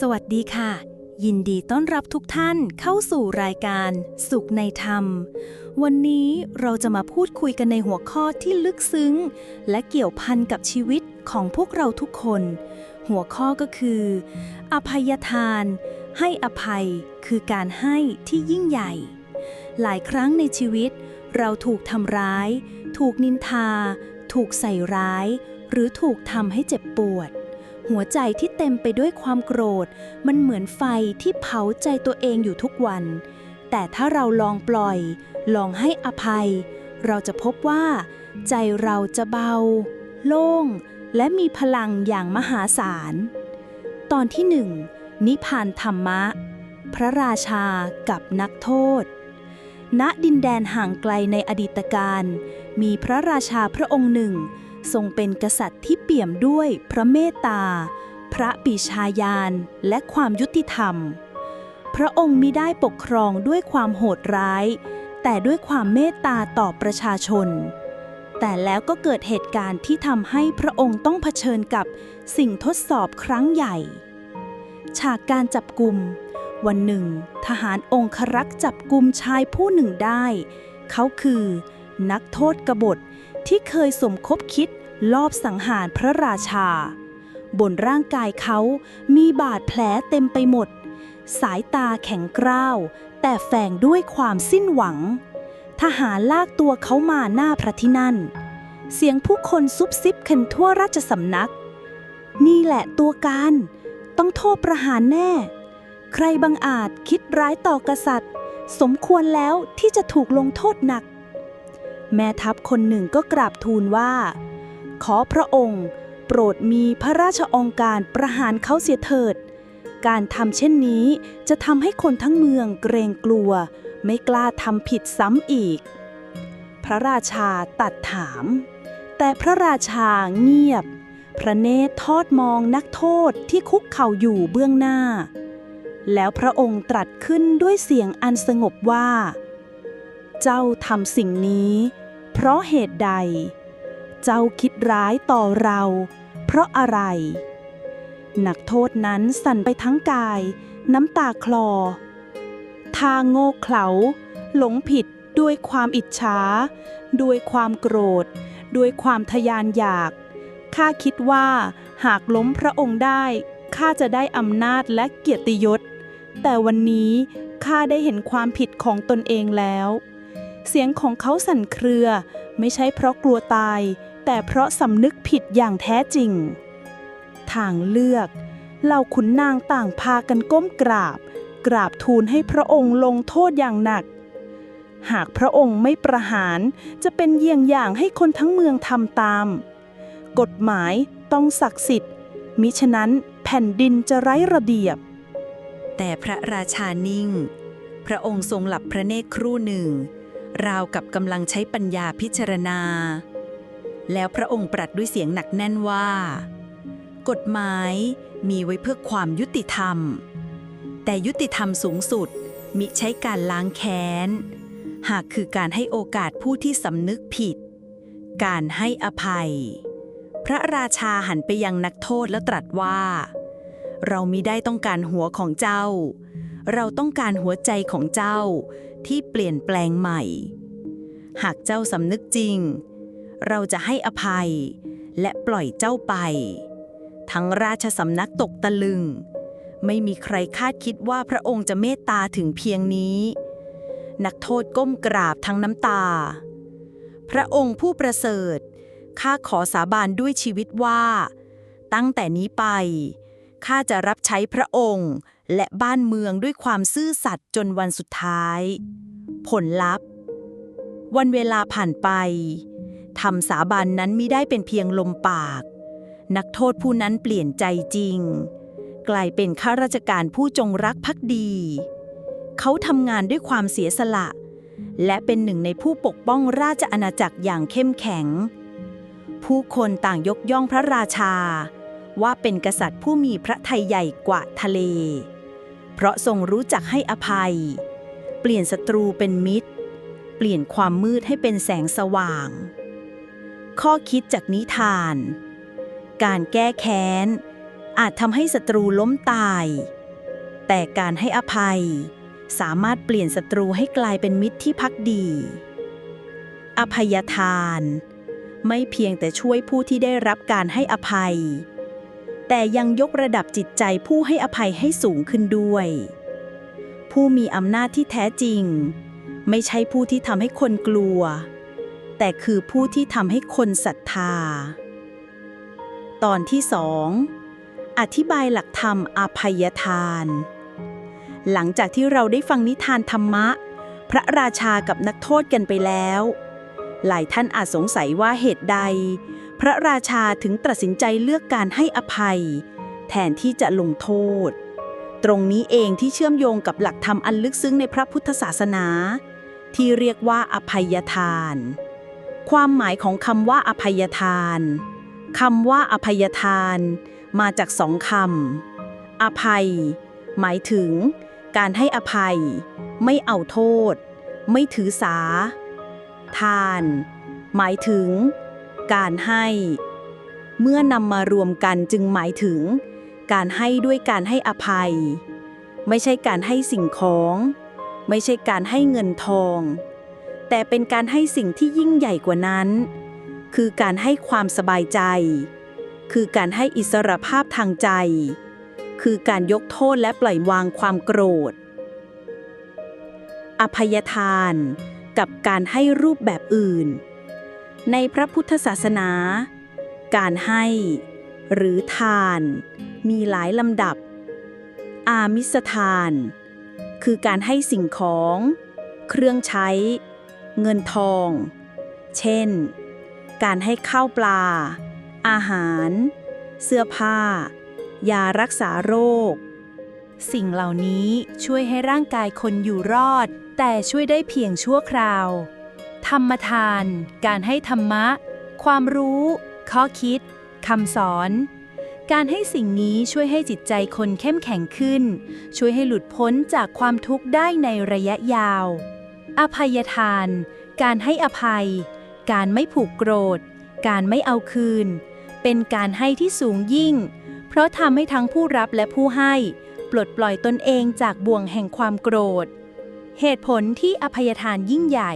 สวัสดีค่ะ ยินดีต้อนรับทุกท่านเข้าสู่รายการสุขในธรรม วันนี้เราจะมาพูดคุยกันในหัวข้อที่ลึกซึ้ง และเกี่ยวพันกับชีวิตของพวกเราทุกคน หัวข้อก็คือ อภัยทาน ให้อภัยคือการให้ที่ยิ่งใหญ่ หลายครั้งในชีวิต เราถูกทำร้าย ถูกนินทา ถูกใส่ร้าย หรือถูกทำให้เจ็บปวด หัวใจที่เต็มไปด้วยความโกรธ มันเหมือนไฟที่เผาใจตัวเองอยู่ทุกวัน แต่ถ้าเราลองปล่อย ลองให้อภัย เราจะพบว่า ใจเราจะเบา โล่ง และมีพลังอย่างมหาศาล ตอนที่หนึ่งนิพพานธรรมะ พระราชากับนักโทษ ณดินแดนห่างไกลในอดีตการ มีพระราชาพระองค์หนึ่ง ทรงเป็นกษัตริย์ที่เปี่ยมด้วยพระเมตตา พระปิชาญาณและความยุติธรรม พระองค์มิได้ปกครองด้วยความโหดร้าย แต่ด้วยความเมตตาต่อประชาชน แต่แล้วก็เกิดเหตุการณ์ที่ทำให้พระองค์ต้องเผชิญกับสิ่งทดสอบครั้งใหญ่ ฉากการจับกลุ่มวันหนึ่ง ทหารองครักษ์จับกลุ่มชายผู้หนึ่งได้ เขาคือ นักโทษกบฏ ที่เคยสมคบคิดลอบสังหารพระราชา บนร่างกายเขามีบาดแผลเต็มไปหมด สายตาแข็งกร้าว แต่แฝงด้วยความสิ้นหวัง ทหารลากตัวเขามาหน้าพระที่นั่น เสียงผู้คนซุบซิบกันทั่วราชสำนัก นี่แหละตัวการ ต้องโทษประหารแน่ ใครบังอาจคิดร้ายต่อกษัตริย์ สมควรแล้วที่จะถูกลงโทษหนัก แม่ทัพคนหนึ่งก็กราบทูลว่า ขอพระองค์ โปรดมีพระราชองค์การประหารเขาเสียเถิด การทำเช่นนี้จะทำให้คนทั้งเมืองเกรงกลัว ไม่กล้าทำผิดซ้ำอีก พระราชาตัดถาม แต่พระราชาเงียบ พระเนตรทอดมองนักโทษที่คุกเข่าอยู่เบื้องหน้า แล้วพระองค์ตรัสขึ้นด้วยเสียงอันสงบว่า เจ้าทำสิ่งนี้ เพราะเหตุใด เจ้าคิดร้ายต่อเรา เพราะอะไร นักโทษนั้นสั่นไปทั้งกาย น้ำตาคลอ ทางโง่เขลา หลงผิดด้วยความอิจฉา ด้วยความโกรธ ด้วยความทยานอยาก ข้าคิดว่าหากล้มพระองค์ได้ ข้าจะได้อำนาจและเกียรติยศ แต่วันนี้ข้าได้เห็นความผิดของตนเองแล้ว เสียงของเขาสั่นเครือ ไม่ใช่เพราะกลัวตาย แต่เพราะสำนึกผิดอย่างแท้จริง ทางเลือกเหล่าขุนนางต่างพากันก้มกราบ กราบทูลให้พระองค์ลงโทษอย่างหนัก หากพระองค์ไม่ประหารจะเป็นเยี่ยงอย่างให้คนทั้งเมืองทำตาม กฎหมายต้องศักดิ์สิทธิ์ มิฉะนั้นแผ่นดินจะไร้ระเบียบ แต่พระราชานิ่ง พระองค์ทรงหลับพระเนตรครู่หนึ่ง ราวกับกำลังใช้ปัญญาพิจารณา แล้วพระองค์ตรัสด้วยเสียงหนักแน่นว่า กฎหมายมีไว้เพื่อความยุติธรรม แต่ยุติธรรมสูงสุดมิใช้การล้างแค้น หากคือการให้โอกาสผู้ที่สำนึกผิด การให้อภัย พระราชาหันไปยังนักโทษแล้วตรัสว่า เรามิได้ต้องการหัวของเจ้า เราต้องการหัวใจของเจ้า ที่เปลี่ยนแปลงใหม่ หากเจ้าสำนึกจริง เราจะให้อภัย และปล่อยเจ้าไป ทั้งราชสำนักตกตะลึง ไม่มีใครคาดคิดว่าพระองค์จะเมตตาถึงเพียงนี้ นักโทษก้มกราบทั้งน้ำตา พระองค์ผู้ประเสริฐข้าขอสาบานด้วยชีวิตว่า ตั้งแต่นี้ไปข้าจะรับใช้พระองค์ และบ้านเมืองด้วยความซื่อสัตย์จนวันสุดท้าย ผลลัพธ์ วันเวลาผ่านไปทำสาบานนั้นมิได้เป็นเพียงลมปาก นักโทษผู้นั้นเปลี่ยนใจจริง กลายเป็นข้าราชการผู้จงรักภักดี เขาทำงานด้วยความเสียสละ และเป็นหนึ่งในผู้ปกป้องราชอาณาจักรอย่างเข้มแข็ง ผู้คนต่างยกย่องพระราชา ว่าเป็นกษัตริย์ผู้มีพระทัยใหญ่กว่าทะเล เพราะทรงรู้จักให้อภัย เปลี่ยนศัตรูเป็นมิตร เปลี่ยนความมืดให้เป็นแสงสว่าง ข้อคิดจากนิทาน การแก้แค้น อาจทำให้ศัตรูล้มตาย แต่การให้อภัย สามารถเปลี่ยนศัตรูให้กลายเป็นมิตรที่พักดี อภัยทาน ไม่เพียงแต่ช่วยผู้ที่ได้รับการให้อภัย แต่ยังยกระดับจิตใจผู้ให้อภัยให้สูงขึ้นด้วย ผู้มีอำนาจที่แท้จริง ไม่ใช่ผู้ที่ทำให้คนกลัว แต่คือผู้ที่ทำให้คนศรัทธา ตอนที่สองอธิบายหลักธรรมอภัยทาน หลังจากที่เราได้ฟังนิทานธรรมะ พระราชากับนักโทษกันไปแล้ว หลายท่านอาจสงสัยว่าเหตุใด พระราชาถึงตัดสินใจเลือกการให้อภัย แทนที่จะลงโทษ ตรงนี้เองที่เชื่อมโยงกับหลักธรรมอันลึกซึ้งในพระพุทธศาสนา ที่เรียกว่าอภัยทาน ความหมายของคำว่าอภัยทานคำว่าอภัยทานมาจากสองคำ อภัย หมายถึง การให้อภัย ไม่เอาโทษ ไม่ถือสา ทาน หมายถึง การให้ เมื่อนำมารวมกันจึงหมายถึง การให้ด้วยการให้อภัย ไม่ใช่การให้สิ่งของ ไม่ใช่การให้เงินทอง แต่เป็นการให้สิ่งที่ยิ่งใหญ่กว่านั้น คือการให้ความสบายใจ คือการให้อิสรภาพทางใจ คือการยกโทษและปล่อยวางความโกรธ อภัยทานกับการให้รูปแบบอื่น ในพระพุทธศาสนา การให้ หรือทาน มีหลายลำดับ อามิสทาน คือการให้สิ่งของ เครื่องใช้ เงินทอง เช่น การให้ข้าวปลา อาหาร เสื้อผ้า ยารักษาโรค สิ่งเหล่านี้ช่วยให้ร่างกายคนอยู่รอด แต่ช่วยได้เพียงชั่วคราว ธรรมทาน การให้ธรรมะ ความรู้ ข้อคิดคำสอน การให้สิ่งนี้ช่วยให้จิตใจคนเข้มแข็งขึ้น ช่วยให้หลุดพ้นจากความทุกข์ได้ในระยะยาว อภัยทาน การให้อภัย การไม่ผูกโกรธ การไม่เอาคืน เป็นการให้ที่สูงยิ่ง เพราะทำให้ทั้งผู้รับและผู้ให้ ปลดปล่อยตนเองจากบ่วงแห่งความโกรธ เหตุผลที่อภัยทานยิ่งใหญ่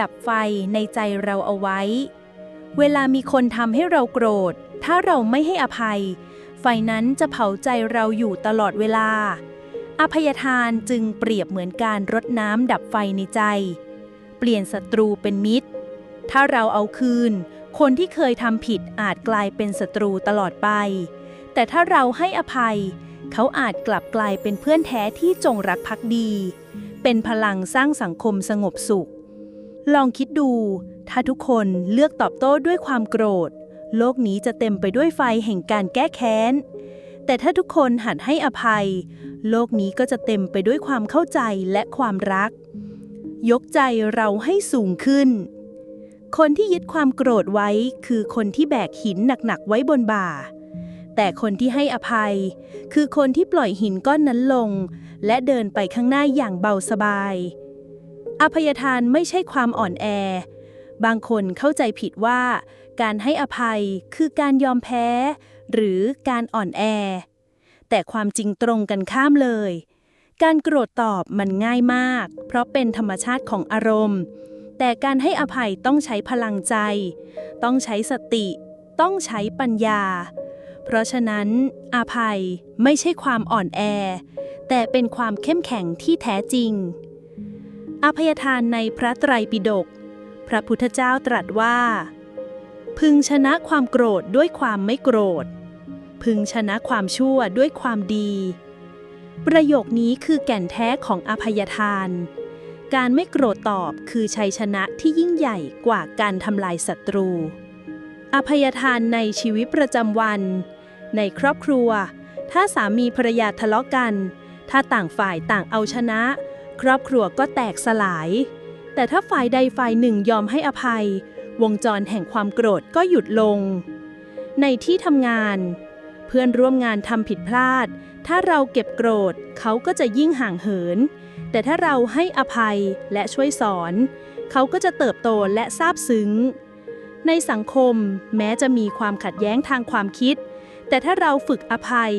ดับไฟในใจเราเอาไว้ เวลามีคนทำให้เราโกรธ ถ้าเราไม่ให้อภัย ไฟนั้นจะเผาใจเราอยู่ตลอดเวลา อภัยทานจึงเปรียบเหมือนการรดน้ำดับไฟในใจ เปลี่ยนศัตรูเป็นมิตร ถ้าเราเอาคืน คนที่เคยทำผิดอาจกลายเป็นศัตรูตลอดไป แต่ถ้าเราให้อภัย เขาอาจกลับกลายเป็นเพื่อนแท้ที่จงรักภักดี เป็นพลังสร้างสังคมสงบสุข ลองคิดดู ถ้าทุกคนเลือกตอบโต้ด้วยความโกรธ โลกนี้จะเต็มไปด้วยไฟแห่งการแก้แค้น แต่ถ้าทุกคนหัดให้อภัย โลกนี้ก็จะเต็มไปด้วยความเข้าใจและความรัก ยกใจเราให้สูงขึ้น คนที่ยึดความโกรธไว้คือคนที่แบกหินหนักๆไว้บนบ่า แต่คนที่ให้อภัย คือคนที่ปล่อยหินก้อนนั้นลง และเดินไปข้างหน้าอย่างเบาสบาย อภัยทานไม่ใช่ความอ่อนแอ บางคนเข้าใจผิดว่า การให้อภัยคือการยอมแพ้ หรือการอ่อนแอ แต่ความจริงตรงกันข้ามเลย การโกรธตอบมันง่ายมาก เพราะเป็นธรรมชาติของอารมณ์ แต่การให้อภัยต้องใช้พลังใจ ต้องใช้สติ ต้องใช้ปัญญา เพราะฉะนั้น อภัยไม่ใช่ความอ่อนแอ แต่เป็นความเข้มแข็งที่แท้จริง อภัยทานในพระไตรปิฎกพระพุทธเจ้าตรัสว่า พึงชนะความโกรธด้วยความไม่โกรธ พึงชนะความชั่วด้วยความดี ประโยคนี้คือแก่นแท้ของอภัยทาน การไม่โกรธตอบคือชัยชนะที่ยิ่งใหญ่กว่าการทำลายศัตรู อภัยทานในชีวิตประจำวัน ในครอบครัว ถ้าสามีภรรยาทะเลาะกัน ถ้าต่างฝ่ายต่างเอาชนะ ครอบครัวก็แตกสลาย แต่ถ้าฝ่ายใดฝ่ายหนึ่งยอมให้อภัย วงจรแห่งความโกรธก็หยุดลง ในที่ทำงาน เพื่อนร่วมงานทำผิดพลาด ถ้าเราเก็บโกรธเขาก็จะยิ่งห่างเหิน แต่ถ้าเราให้อภัยและช่วยสอน เขาก็จะเติบโตและซาบซึ้ง ในสังคมแม้จะมีความขัดแย้งทางความคิด แต่ถ้าเราฝึกอภัย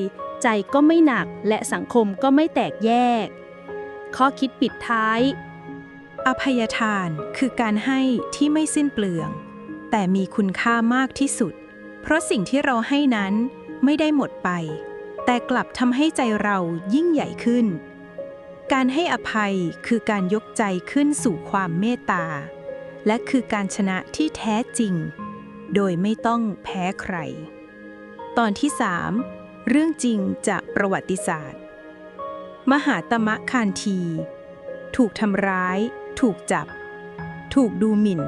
ใจก็ไม่หนักและสังคมก็ไม่แตกแยก ข้อคิดปิดท้าย อภัยทานคือการให้ที่ไม่สิ้นเปลือง แต่มีคุณค่ามากที่สุด เพราะสิ่งที่เราให้นั้นไม่ได้หมดไป แต่กลับทำให้ใจเรายิ่งใหญ่ขึ้น การให้อภัยคือการยกใจขึ้นสู่ความเมตตา และคือการชนะที่แท้จริง โดยไม่ต้องแพ้ใคร ตอนที่ 3 เรื่องจริงจากประวัติศาสตร์ มหาตมะคานที ถูกทำร้าย ถูกจับ ถูกดูหมิ่น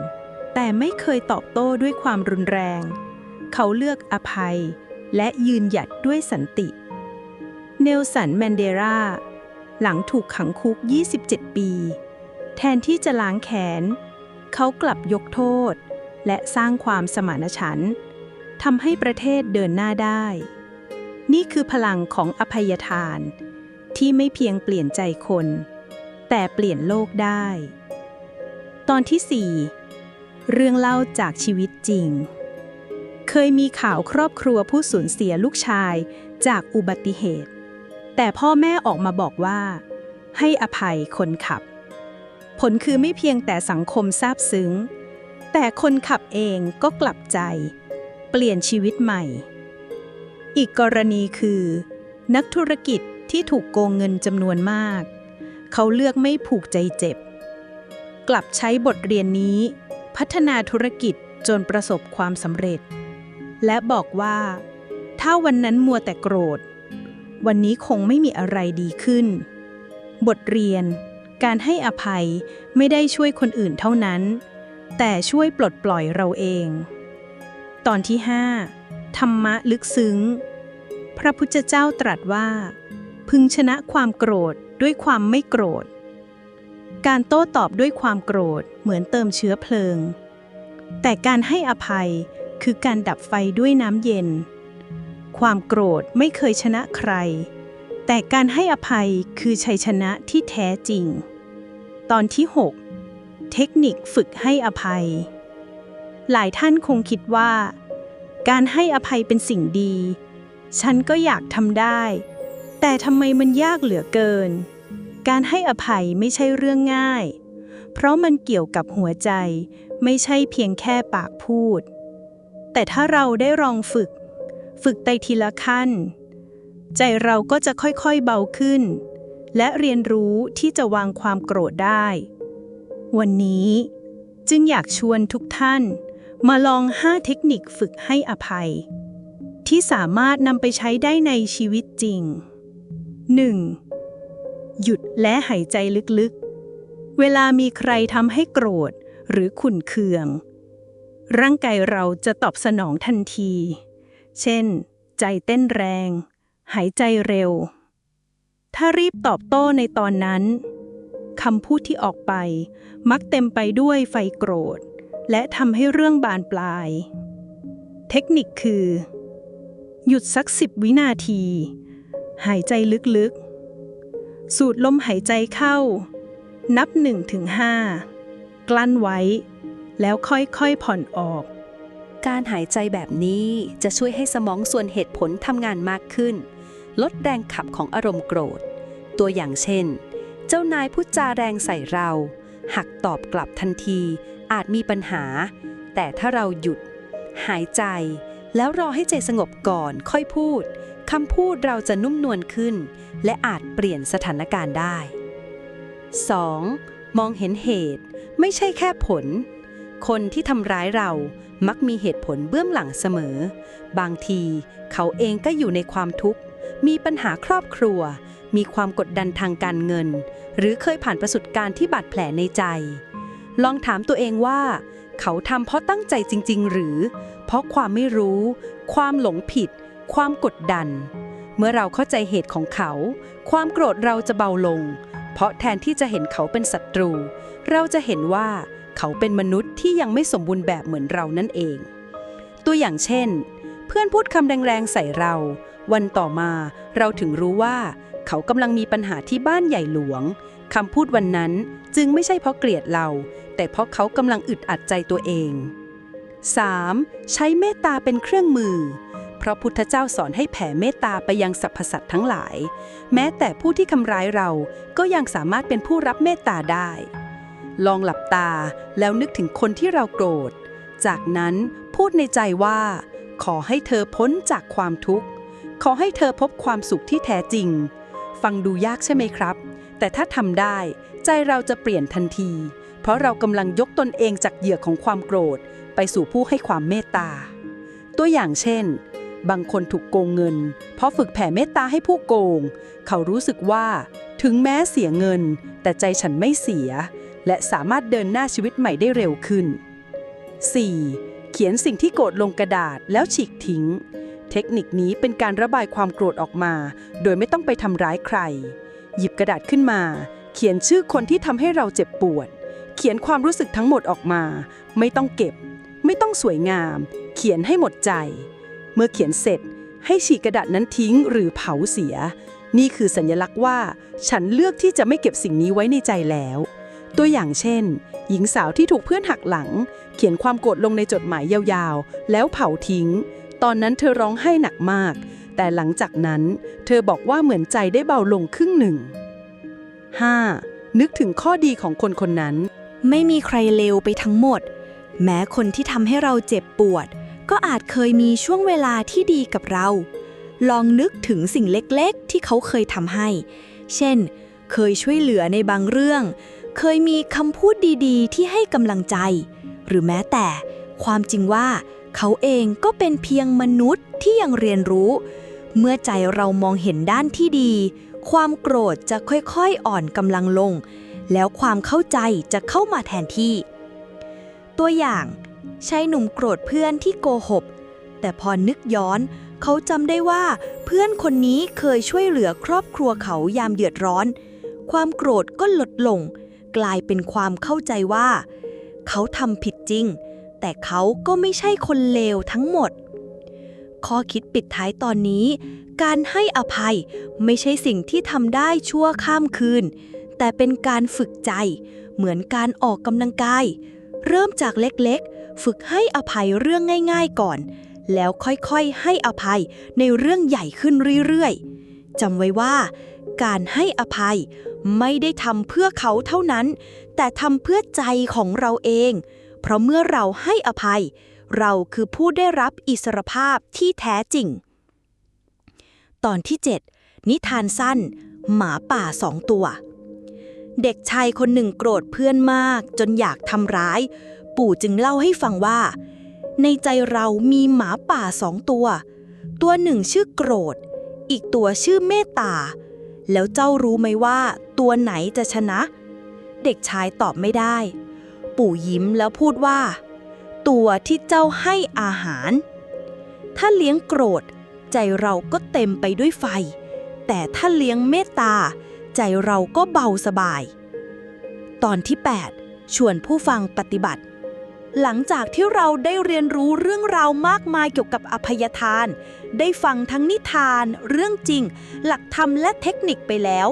แต่ไม่เคยตอบโต้ด้วยความรุนแรง เขาเลือกอภัย และยืนหยัดด้วยสันติ เนลสันแมนเดลาหลังถูกขังคุก 27 ปี แทนที่จะล้างแขนเขากลับยกโทษ และสร้างความสมานฉันท์ทำให้ประเทศเดินหน้าได้ นี่คือพลังของอภัยทาน ที่ไม่เพียงเปลี่ยนใจคน แต่เปลี่ยนโลกได้ ตอนที่ 4 เรื่องเล่าจากชีวิตจริง เคยมีข่าวครอบครัวผู้สูญเสียลูกชายจากอุบัติเหตุ แต่พ่อแม่ออกมาบอกว่า ให้อภัยคนขับ ผลคือไม่เพียงแต่สังคมซาบซึ้ง แต่คนขับเองก็กลับใจ เปลี่ยนชีวิตใหม่ อีกกรณีคือ นักธุรกิจ ที่ถูกโกงเงินจำนวนมาก เขาเลือกไม่ผูกใจเจ็บ กลับใช้บทเรียนนี้ พัฒนาธุรกิจจนประสบความสำเร็จ และบอกว่า ถ้าวันนั้นมัวแต่โกรธ วันนี้คงไม่มีอะไรดีขึ้น บทเรียน การให้อภัยไม่ได้ช่วยคนอื่นเท่านั้น แต่ช่วยปลดปล่อยเราเอง ตอนที่ 5 ธรรมะลึกซึ้ง พระพุทธเจ้าตรัสว่า พึงชนะความโกรธด้วยความไม่โกรธ การโต้ตอบด้วยความโกรธเหมือนเติมเชื้อเพลิง แต่การให้อภัยคือการดับไฟด้วยน้ำเย็น ความโกรธไม่เคยชนะใคร แต่การให้อภัยคือชัยชนะที่แท้จริง ตอนที่ 6 เทคนิคฝึกให้อภัย หลายท่านคงคิดว่า การให้อภัยเป็นสิ่งดี ฉันก็อยากทำได้ แต่ทำไมมันยากเหลือเกิน การให้อภัยไม่ใช่เรื่องง่าย เพราะมันเกี่ยวกับหัวใจ ไม่ใช่เพียงแค่ปากพูด แต่ถ้าเราได้ลองฝึก ฝึกไปทีละขั้น ใจเราก็จะค่อยๆเบาขึ้น และเรียนรู้ที่จะวางความโกรธได้ วันนี้จึงอยากชวนทุกท่าน มาลอง 5 เทคนิคฝึกให้อภัย ที่สามารถนำไปใช้ได้ในชีวิตจริง 1. หยุดและหายใจลึกๆ เวลามีใครทำให้โกรธหรือขุ่นเคือง ร่างกายเราจะตอบสนองทันที เช่น ใจเต้นแรง หายใจเร็ว ถ้ารีบตอบโต้ในตอนนั้นคำพูดที่ออกไป มักเต็มไปด้วยไฟโกรธ และทำให้เรื่องบานปลาย เทคนิคคือ หยุดสักสิบวินาที หายใจลึกๆ สูดลมหายใจเข้า นับหนึ่งถึงห้ากลั้นไว้ แล้วค่อยๆผ่อนออก การหายใจแบบนี้จะช่วยให้สมองส่วนเหตุผลทำงานมากขึ้น ลดแรงขับของอารมณ์โกรธ ตัวอย่างเช่น เจ้านายพูดจาแรงใส่เรา หักตอบกลับทันที อาจมีปัญหา แต่ถ้าเราหยุด หายใจ แล้วรอให้ใจสงบก่อนค่อยพูด คำพูดเราจะนุ่มนวลขึ้น และอาจเปลี่ยนสถานการณ์ได้ 2. มองเห็นเหตุ ไม่ใช่แค่ผล คนที่ทำร้ายเรามักมีเหตุผลเบื้องหลังเสมอ บางทีเขาเองก็อยู่ในความทุกข์ มีปัญหาครอบครัว มีความกดดันทางการเงิน หรือเคยผ่านประสบการณ์ที่บาดแผลในใจ ลองถามตัวเองว่า เขาทำเพราะตั้งใจจริง ๆ หรือ เพราะความไม่รู้ ความหลงผิด ความกดดัน เมื่อเราเข้าใจเหตุของเขา ความโกรธเราจะเบาลง เพราะแทนที่จะเห็นเขาเป็นศัตรู เราจะเห็นว่าเขาเป็นมนุษย์ที่ยังไม่สมบูรณ์แบบเหมือนเรานั่นเอง ตัวอย่างเช่น เพื่อนพูดคำแรงๆใส่เรา วันต่อมาเราถึงรู้ว่า เขากำลังมีปัญหาที่บ้านใหญ่หลวงคำพูดวันนั้นจึงไม่ใช่เพราะเกลียดเรา แต่เพราะเขากำลังอึดอัดใจตัวเอง 3. ใช้เมตตาเป็นเครื่องมือ ราะพุทธเจ้าสอนให้แผ่เมตตาไปยังสรรพสัตว์ทั้งหลาย แม้แต่ผู้ที่ทำร้ายเราก็ยังสามารถเป็นผู้รับเมตตาได้ ลองหลับตาแล้วนึกถึงคนที่เราโกรธ จากนั้นพูดในใจว่า ขอให้เธอพ้นจากความทุกข์ ขอให้เธอพบความสุขที่แท้จริง ฟังดูยากใช่ไหมครับ แต่ถ้าทำได้ใจเราจะเปลี่ยนทันที เพราะเรากำลังยกตนเองจากเหยื่อของความโกรธ ไปสู่ผู้ให้ความเมตตา ตัวอย่างเช่น บางคนถูกโกงเงิน เพราะฝึกแผ่เมตตาให้ผู้โกง เขารู้สึกว่า ถึงแม้เสียเงิน แต่ใจฉันไม่เสีย และสามารถเดินหน้าชีวิตใหม่ได้เร็วขึ้น 4. เขียนสิ่งที่โกรธลงกระดาษแล้วฉีกทิ้ง เทคนิคนี้เป็นการระบายความโกรธออกมา โดยไม่ต้องไปทำร้ายใคร หยิบกระดาษขึ้นมา เขียนชื่อคนที่ทำให้เราเจ็บปวด เขียนความรู้สึกทั้งหมดออกมา ไม่ต้องเก็บ ไม่ต้องสวยงาม เขียนให้หมดใจ เมื่อเขียนเสร็จให้ฉีกกระดาษนั้นทิ้งหรือเผาเสีย นี่คือสัญลักษณ์ว่า ฉันเลือกที่จะไม่เก็บสิ่งนี้ไว้ในใจแล้ว ตัวอย่างเช่น หญิงสาวที่ถูกเพื่อนหักหลัง เขียนความโกรธลงในจดหมายยาวๆ แล้วเผาทิ้ง ตอนนั้นเธอร้องไห้หนักมาก แต่หลังจากนั้น เธอบอกว่าเหมือนใจได้เบาลงครึ่งหนึ่ง 5. นึกถึงข้อดีของคนคนนั้น ไม่มีใครเลวไปทั้งหมด แม้คนที่ทำให้เราเจ็บปวด ก็อาจเคยมีช่วงเวลาที่ดีกับเรา ลองนึกถึงสิ่งเล็กๆ ที่เขาเคยทำให้ เช่น เคยช่วยเหลือในบางเรื่อง เคยมีคำพูดดีๆ ที่ให้กำลังใจ หรือแม้แต่ ความจริงว่าเขาเองก็เป็นเพียงมนุษย์ที่ยังเรียนรู้ เมื่อใจเรามองเห็นด้านที่ดี ความโกรธจะค่อยๆ อ่อนกำลังลง แล้วความเข้าใจจะเข้ามาแทนที่ ตัวอย่าง ชายหนุ่มโกรธเพื่อนที่โกหก แต่พอนึกย้อน เขาจำได้ว่าเพื่อนคนนี้เคยช่วยเหลือครอบครัวเขายามเดือดร้อน ความโกรธก็ลดลง กลายเป็นความเข้าใจว่า เขาทำผิดจริง แต่เขาก็ไม่ใช่คนเลวทั้งหมด ข้อคิดปิดท้ายตอนนี้ การให้อภัยไม่ใช่สิ่งที่ทำได้ชั่วข้ามคืน แต่เป็นการฝึกใจ เหมือนการออกกำลังกาย เริ่มจากเล็กๆ ฝึกให้อภัยเรื่องง่าย ๆก่อน แล้วค่อยๆให้อภัยในเรื่องใหญ่ขึ้นเรื่อยๆจำไว้ว่า การให้อภัยไม่ได้ทำเพื่อเขาเท่านั้น แต่ทำเพื่อใจของเราเอง เพราะเมื่อเราให้อภัย เราคือผู้ได้รับอิสรภาพที่แท้จริง ตอนที่ 7 นิทานสั้น หมาป่าสองตัว เด็กชายคนหนึ่งโกรธเพื่อนมากจนอยากทำร้าย ปู่จึงเล่าให้ฟังว่า ในใจเรามีหมาป่าสองตัว ตัวหนึ่งชื่อโกรธ อีกตัวชื่อเมตตา แล้วเจ้ารู้ไหมว่า ตัวไหนจะชนะ เด็กชายตอบไม่ได้ ปู่ยิ้มแล้วพูดว่า ตัวที่เจ้าให้อาหาร ถ้าเลี้ยงโกรธ ใจเราก็เต็มไปด้วยไฟ แต่ถ้าเลี้ยงเมตตา ใจเราก็เบาสบาย ตอนที่ 8 ชวนผู้ฟังปฏิบัติ หลังจากที่เราได้เรียนรู้เรื่องราวมากมายเกี่ยวกับอภัยทาน ได้ฟังทั้งนิทาน เรื่องจริง หลักธรรมและเทคนิคไปแล้ว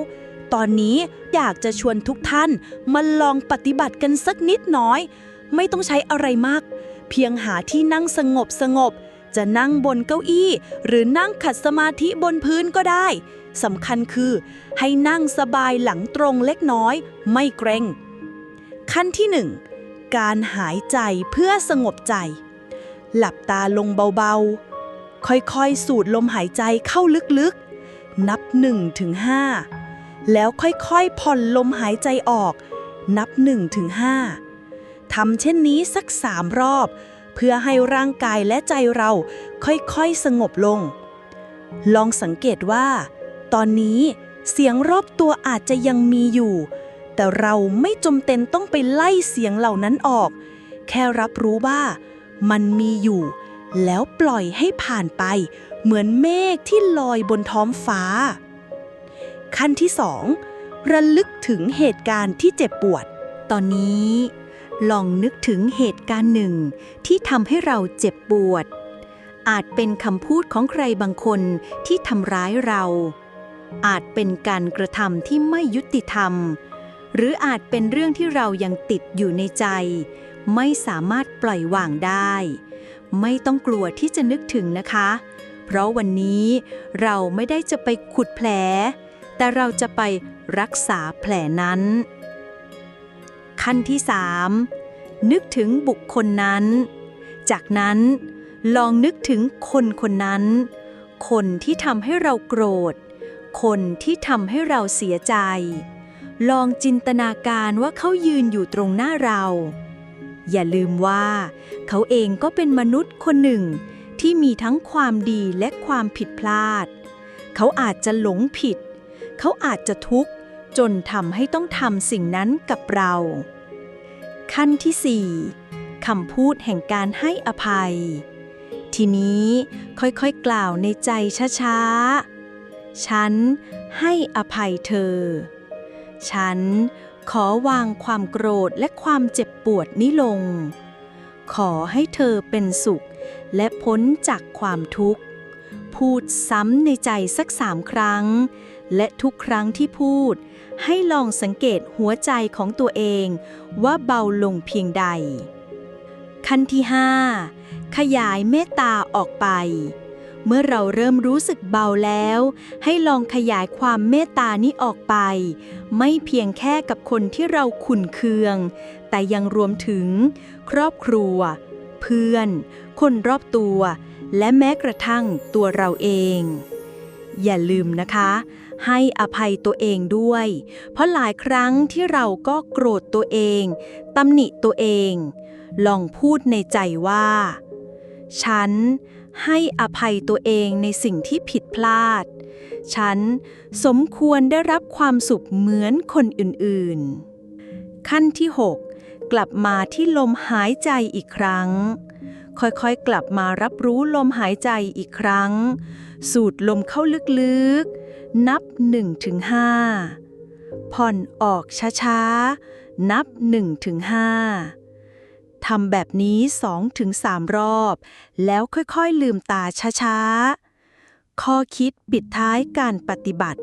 ตอนนี้อยากจะชวนทุกท่านมาลองปฏิบัติกันสักนิดน้อย ไม่ต้องใช้อะไรมาก เพียงหาที่นั่งสงบสงบ จะนั่งบนเก้าอี้ หรือนั่งขัดสมาธิบนพื้นก็ได้สำคัญคือ ให้นั่งสบายหลังตรงเล็กน้อย ไม่เกรงขั้นที่หนึ่ง การหายใจเพื่อสงบใจ หลับตาลงเบาๆ ค่อยๆ สูดลมหายใจเข้าลึกๆ นับ1ถึง5แล้วค่อยๆ ผ่อนลมหายใจออก นับ1ถึง5ทำเช่นนี้สักสามรอบ เพื่อให้ร่างกายและใจเราค่อยๆ สงบลง ลองสังเกตว่า ตอนนี้เสียงรอบตัวอาจจะยังมีอยู่ แต่เราไม่จำเป็นต้องไปไล่เสียงเหล่านั้นออก แค่รับรู้ว่า มันมีอยู่ แล้วปล่อยให้ผ่านไป เหมือนเมฆที่ลอยบนท้องฟ้า ขั้นที่สองระลึกถึงเหตุการณ์ที่เจ็บปวด ตอนนี้ ลองนึกถึงเหตุการณ์หนึ่ง ที่ทำให้เราเจ็บปวด อาจเป็นคำพูดของใครบางคนที่ทำร้ายเรา อาจเป็นการกระทำที่ไม่ยุติธรรม หรืออาจเป็นเรื่องที่เรายังติดอยู่ในใจ ไม่สามารถปล่อยวางได้ ไม่ต้องกลัวที่จะนึกถึงนะคะ เพราะวันนี้เราไม่ได้จะไปขุดแผล แต่เราจะไปรักษาแผลนั้น ขั้นที่ 3 นึกถึงบุคคลนั้น จากนั้นลองนึกถึงคนคนนั้น คนที่ทำให้เราโกรธ คนที่ทำให้เราเสียใจ ลองจินตนาการว่าเขายืนอยู่ตรงหน้าเรา อย่าลืมว่า เขาเองก็เป็นมนุษย์คนหนึ่ง ที่มีทั้งความดีและความผิดพลาด เขาอาจจะหลงผิด เขาอาจจะทุกข์ จนทำให้ต้องทำสิ่งนั้นกับเรา ขั้นที่4คำพูดแห่งการให้อภัย ทีนี้ค่อยๆกล่าวในใจช้าๆ ฉันให้อภัยเธอ ฉันขอวางความโกรธและความเจ็บปวดนี้ลง ขอให้เธอเป็นสุข และพ้นจากความทุกข์ พูดซ้ำในใจสักสามครั้ง และทุกครั้งที่พูด ให้ลองสังเกตหัวใจของตัวเองว่าเบาลงเพียงใด ขั้นที่ 5 ขยายเมตตาออกไป เมื่อเราเริ่มรู้สึกเบาแล้ว ให้ลองขยายความเมตตานี้ออกไป ไม่เพียงแค่กับคนที่เราขุนเคือง แต่ยังรวมถึง ครอบครัว เพื่อน คนรอบตัว และแม้กระทั่งตัวเราเอง อย่าลืมนะคะ ให้อภัยตัวเองด้วย เพราะหลายครั้งที่เราก็โกรธตัวเองตำหนิตัวเอง ลองพูดในใจว่า ฉัน ให้อภัยตัวเองในสิ่งที่ผิดพลาด ฉันสมควรได้รับความสุขเหมือนคนอื่นๆ ขั้นที่ 6 กลับมาที่ลมหายใจอีกครั้ง ค่อยๆ กลับมารับรู้ลมหายใจอีกครั้ง สูดลมเข้าลึกๆ นับ 1-5 ผ่อนออกช้าๆ นับ 1-5 ทำแบบนี้ 2-3 รอบ แล้วค่อยๆลืมตาช้าๆ ข้อคิดปิดท้ายการปฏิบัติ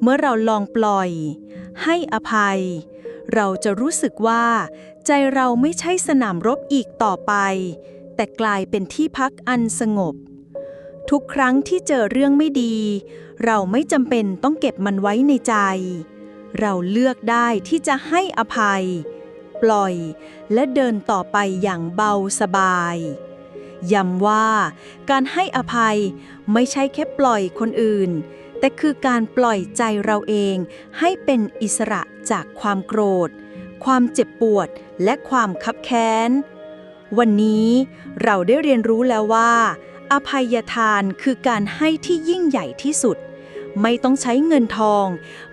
เมื่อเราลองปล่อย ให้อภัย เราจะรู้สึกว่า ใจเราไม่ใช่สนามรบอีกต่อไป แต่กลายเป็นที่พักอันสงบ ทุกครั้งที่เจอเรื่องไม่ดี เราไม่จำเป็นต้องเก็บมันไว้ในใจ เราเลือกได้ที่จะให้อภัย ปล่อย และเดินต่อไปอย่างเบาสบายย้ำว่าการให้อภัยไม่ใช่แค่ปล่อยคนอื่น แต่คือการปล่อยใจเราเองให้เป็นอิสระจากความโกรธ ความเจ็บปวดและความคับแค้น วันนี้เราได้เรียนรู้แล้วว่า อภัยทานคือการให้ที่ยิ่งใหญ่ที่สุด ไม่ต้องใช้เงินทอง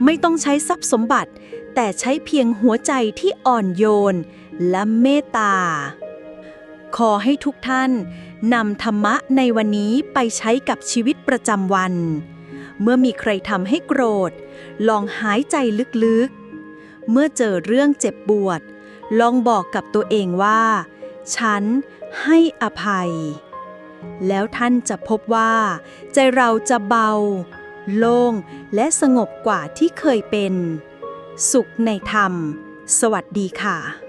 ไม่ต้องใช้ทรัพย์สมบัติ แต่ใช้เพียงหัวใจที่อ่อนโยน และเมตตา ขอให้ทุกท่านนำธรรมะในวันนี้ไปใช้กับชีวิตประจำวัน เมื่อมีใครทำให้โกรธ ลองหายใจลึกๆ เมื่อเจอเรื่องเจ็บปวด ลองบอกกับตัวเองว่า ฉันให้อภัย แล้วท่านจะพบว่า ใจเราจะเบา โล่งและสงบกว่าที่เคยเป็น สุขในธรรม สวัสดีค่ะ